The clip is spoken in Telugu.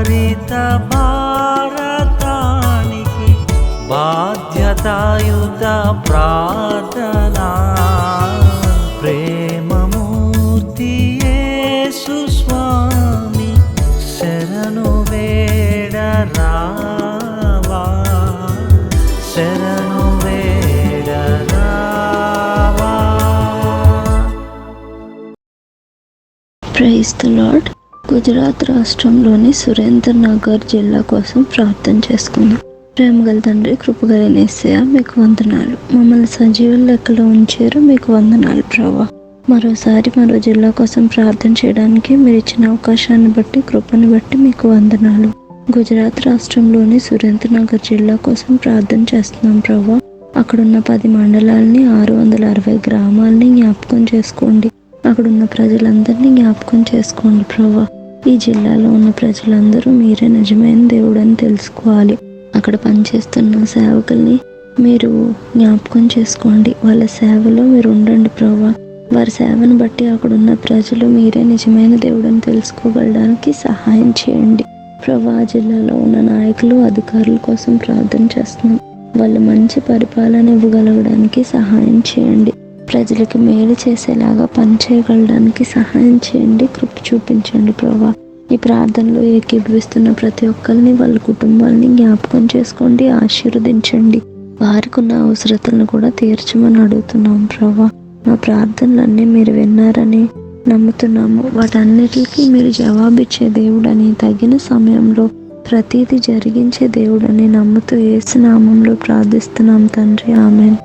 హరిత భారతానికి బాధ్యతాయుత ప్రార్థనా. ప్రేమమూర్తి సుస్వామి శరణు వేడరా ప్రైజ్ ద లాడ్ గుజరాత్ రాష్ట్రంలోని సురేంద్ర నగర్ జిల్లా కోసం ప్రార్థన చేసుకుందాం. ప్రేమగల తండ్రి కృపగల నేసయ మీకు వందనాలు. మమ్మల్ని సజీవ లెక్కలో ఉంచారు మీకు వందనాలు ప్రభా. మరోసారి మరో జిల్లా కోసం ప్రార్థన చేయడానికి మీరు ఇచ్చిన అవకాశాన్ని బట్టి కృపను బట్టి మీకు వందనాలు. గుజరాత్ రాష్ట్రంలోని సురేంద్రనగర్ జిల్లా కోసం ప్రార్థన చేస్తున్నాం ప్రభా. అక్కడున్న పది మండలాల్ని ఆరు వందల అరవై గ్రామాలని జ్ఞాపకం చేసుకోండి. అక్కడున్న ప్రజలందరినీ జ్ఞాపకం చేసుకోండి ప్రభా. ఈ జిల్లాలో ఉన్న ప్రజలందరూ మీరే నిజమైన దేవుడని తెలుసుకోవాలి. అక్కడ పనిచేస్తున్న సేవకుల్ని మీరు జ్ఞాపకం చేసుకోండి. వాళ్ళ సేవలో మీరు ఉండండి ప్రభా. వారి సేవను బట్టి అక్కడున్న ప్రజలు మీరే నిజమైన దేవుడని తెలుసుకోగలడానికి సహాయం చేయండి. ప్రభా జిల్లాలో ఉన్న నాయకులు అధికారుల కోసం ప్రార్థన చేస్తున్నాం. వాళ్ళు మంచి పరిపాలన ఇవ్వగలగడానికి సహాయం చేయండి. ప్రజలకు మేలు చేసేలాగా పనిచేయగలడానికి సహాయం చేయండి కృప చూపించండి ప్రభా. ఈ ప్రార్థనలో ఏకీభవిస్తున్న ప్రతి ఒక్కరిని వాళ్ళ కుటుంబాలని జ్ఞాపకం చేసుకోండి ఆశీర్వదించండి. వారికి ఉన్న అవసరతలను కూడా తీర్చమని అడుగుతున్నాం ప్రభా. మా ప్రార్థనలన్నీ మీరు విన్నారని నమ్ముతున్నాము. వాటన్నిటికీ మీరు జవాబిచ్చే దేవుడని తగిన సమయంలో ప్రతిదీ జరిగించే దేవుడని నమ్ముతూ ఏసునామంలో ప్రార్థిస్తున్నాం తండ్రి. ఆమెన్.